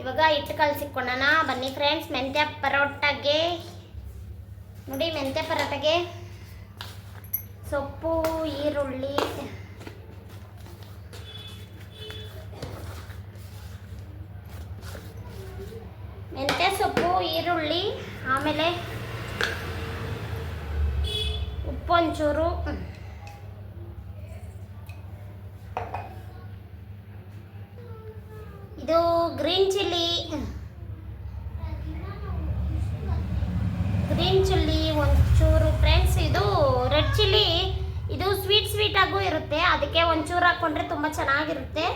ಇವಾಗ ಹಿಟ್ಟು ಕಲಸಿಕೊಳ್ಳೋಣ ಬನ್ನಿ ಫ್ರೆಂಡ್ಸ್ ಮೆಂತ್ಯ ಪರೋಟಗೆ. ನೋಡಿ, ಮೆಂತ್ಯ ಪರೋಟಗೆ ಸೊಪ್ಪು, ಈರುಳ್ಳಿ. ಮೆಂತ್ಯ ಸೊಪ್ಪು, ಈರುಳ್ಳಿ, ಆಮೇಲೆ ಉಪ್ಪು ಇದು ಗ್ರೀನ್ ಚಿಲ್ಲಿ. ಗ್ರೀನ್ ಚಿಲ್ಲಿ ಒಂಚೂರು ಫ್ರೆಂಡ್ಸ್, ಇದು ರೆಡ್ ಚಿಲ್ಲಿ. ಇದು ಸ್ವೀಟ್ ಸ್ವೀಟ್ ಆಗು ಇರುತ್ತೆ. ಅದಕ್ಕೆ ಒಂಚೂರು ಹಾಕ್ಕೊಂಡ್ರೆ ತುಂಬ ಚೆನ್ನಾಗಿರುತ್ತೆ.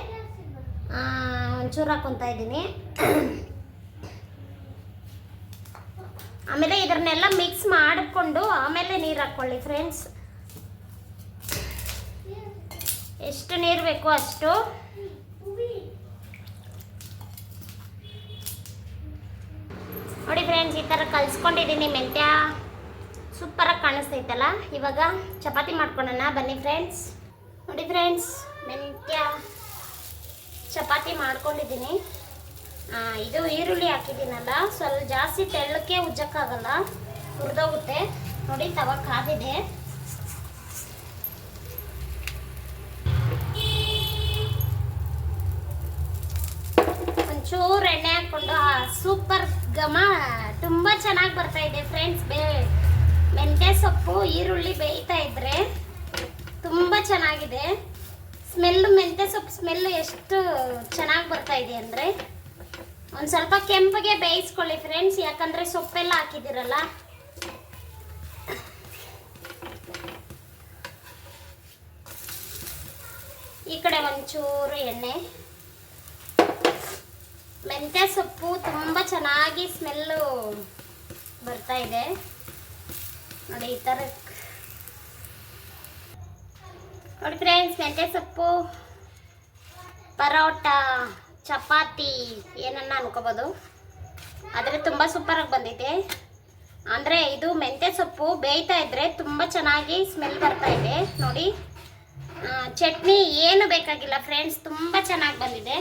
ಒಂಚೂರು ಹಾಕ್ಕೊತಾ ಇದ್ದೀನಿ. ಆಮೇಲೆ ಇದನ್ನೆಲ್ಲ ಮಿಕ್ಸ್ ಮಾಡಿಕೊಂಡು ಆಮೇಲೆ ನೀರು ಹಾಕ್ಕೊಳ್ಳಿ ಫ್ರೆಂಡ್ಸ್ ಎಷ್ಟು ನೀರು ಬೇಕೋ ಅಷ್ಟು ನೋಡಿ ಫ್ರೆಂಡ್ಸ್ ಈ ಥರ ಕಲಿಸ್ಕೊಂಡಿದ್ದೀನಿ ಮೆಂತ್ಯ. ಸೂಪರಾಗಿ ಕಾಣಿಸ್ತೈತಲ್ಲ, ಇವಾಗ ಚಪಾತಿ ಮಾಡ್ಕೊಳೋಣ, ಬನ್ನಿ ಫ್ರೆಂಡ್ಸ್ ನೋಡಿ ಫ್ರೆಂಡ್ಸ್ ಮೆಂತ್ಯ ಚಪಾತಿ ಮಾಡ್ಕೊಂಡಿದ್ದೀನಿ ಇದು ಈರುಳ್ಳಿ ಹಾಕಿದ್ದೀನಲ್ಲ, ಸ್ವಲ್ಪ ಜಾಸ್ತಿ ತೆಳ್ಳಕ್ಕೆ ಉಜ್ಜಕ್ಕಾಗಲ್ಲ ಹುರಿದೋಗುತ್ತೆ ನೋಡಿ, ತವ ಕಾದಿದೆ. ಒಂಚೂರು ಎಣ್ಣೆ ಹಾಕ್ಕೊಂಡು ಸೂಪರ್ ಘಮ ತುಂಬ ಚೆನ್ನಾಗಿ ಬರ್ತಾ ಇದೆ ಫ್ರೆಂಡ್ಸ್ ಬೇ, ಮೆಂತ್ಯ ಸೊಪ್ಪು, ಈರುಳ್ಳಿ ಬೇಯ್ತಾ ಇದ್ರೆ ತುಂಬ ಚೆನ್ನಾಗಿದೆ. ಸ್ಮೆಲ್ಲು ಮೆಂತ್ಯ ಸೊಪ್ಪು ಸ್ಮೆಲ್ಲು ಎಷ್ಟು ಚೆನ್ನಾಗಿ ಬರ್ತಾ ಇದೆ ಅಂದರೆ ಒಂದು ಸ್ವಲ್ಪ ಕೆಂಪಗೆ ಬೇಯಿಸ್ಕೊಳ್ಳಿ ಫ್ರೆಂಡ್ಸ್ ಯಾಕಂದರೆ ಸೊಪ್ಪೆಲ್ಲ ಹಾಕಿದ್ದೀರಲ್ಲ. ಈ ಕಡೆ ಒಂಚೂರು ಎಣ್ಣೆ. ಮೆಂತ್ಯ ಸೊಪ್ಪು ತುಂಬ ಚೆನ್ನಾಗಿ ಸ್ಮೆಲ್ಲು ಬರ್ತಾ ಇದೆ. ನೋಡಿ, ಈ ಥರ ನೋಡಿ ಫ್ರೆಂಡ್ಸ್ ಮೆಂತ್ಯ ಸೊಪ್ಪು, ಪರೋಟ, ಚಪಾತಿ, ಏನನ್ನ ಅನ್ಕೋಬೋದು. ಆದರೆ ತುಂಬ ಸೂಪರಾಗಿ ಬಂದಿದೆ. ಅಂದರೆ ಇದು ಮೆಂತ್ಯ ಸೊಪ್ಪು ಬೇಯ್ತಾ ಇದ್ರೆ ತುಂಬ ಚೆನ್ನಾಗಿ ಸ್ಮೆಲ್ ಬರ್ತಾ ಇದೆ. ನೋಡಿ ಚಟ್ನಿ ಏನು ಬೇಕಾಗಿಲ್ಲ ಫ್ರೆಂಡ್ಸ್ ತುಂಬ ಚೆನ್ನಾಗಿ ಬಂದಿದೆ.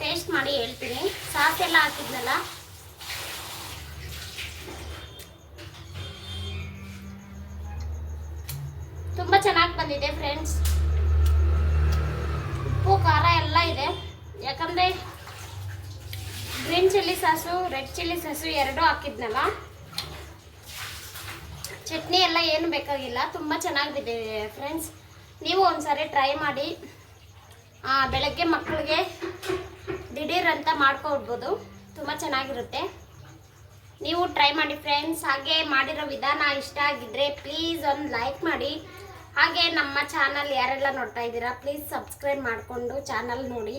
ಟೇಸ್ಟ್ ಮಾಡಿ ಹೇಳ್ತೀನಿ. ಸಾಸ್ ಎಲ್ಲ ಹಾಕಿದ್ನಲ್ಲ? ತುಂಬ ಚೆನ್ನಾಗಿ ಬಂದಿದೆ ಫ್ರೆಂಡ್ಸ್ ಉಪ್ಪು, ಖಾರ ಎಲ್ಲ ಇದೆ. ಯಾಕಂದರೆ green chilli sauce red chilli sauce ಎರಡೂ ಹಾಕಿದ್ನಲ್ಲ? ಚಟ್ನಿ ಎಲ್ಲ ಏನು ಬೇಕಾಗಿಲ್ಲ. ತುಂಬ ಚೆನ್ನಾಗಿದೆ ಫ್ರೆಂಡ್ಸ್ ನೀವು ಒಂದ್ಸರಿ ಟ್ರೈ ಮಾಡಿ. ಬೆಳಗ್ಗೆ ಮಕ್ಕಳಿಗೆ ದಿಢೀರ್ ಅಂತ ಮಾಡ್ಕೊಡ್ಬೋದು. ತುಂಬ ಚೆನ್ನಾಗಿರುತ್ತೆ. ನೀವು ಟ್ರೈ ಮಾಡಿ ಫ್ರೆಂಡ್ಸ್ ಹಾಗೆ ಮಾಡಿರೋ ವಿಧಾನ ಇಷ್ಟ ಆಗಿದ್ರೆ ಪ್ಲೀಸ್ ಒಂದು ಲೈಕ್ ಮಾಡಿ. ಹಾಗೆ ನಮ್ಮ ಚಾನಲ್ ಯಾರೆಲ್ಲ ನೋಡ್ತಾ ಇದ್ದೀರಾ ಪ್ಲೀಸ್ ಸಬ್ಸ್ಕ್ರೈಬ್ ಮಾಡಿಕೊಂಡು ಚಾನಲ್ ನೋಡಿ.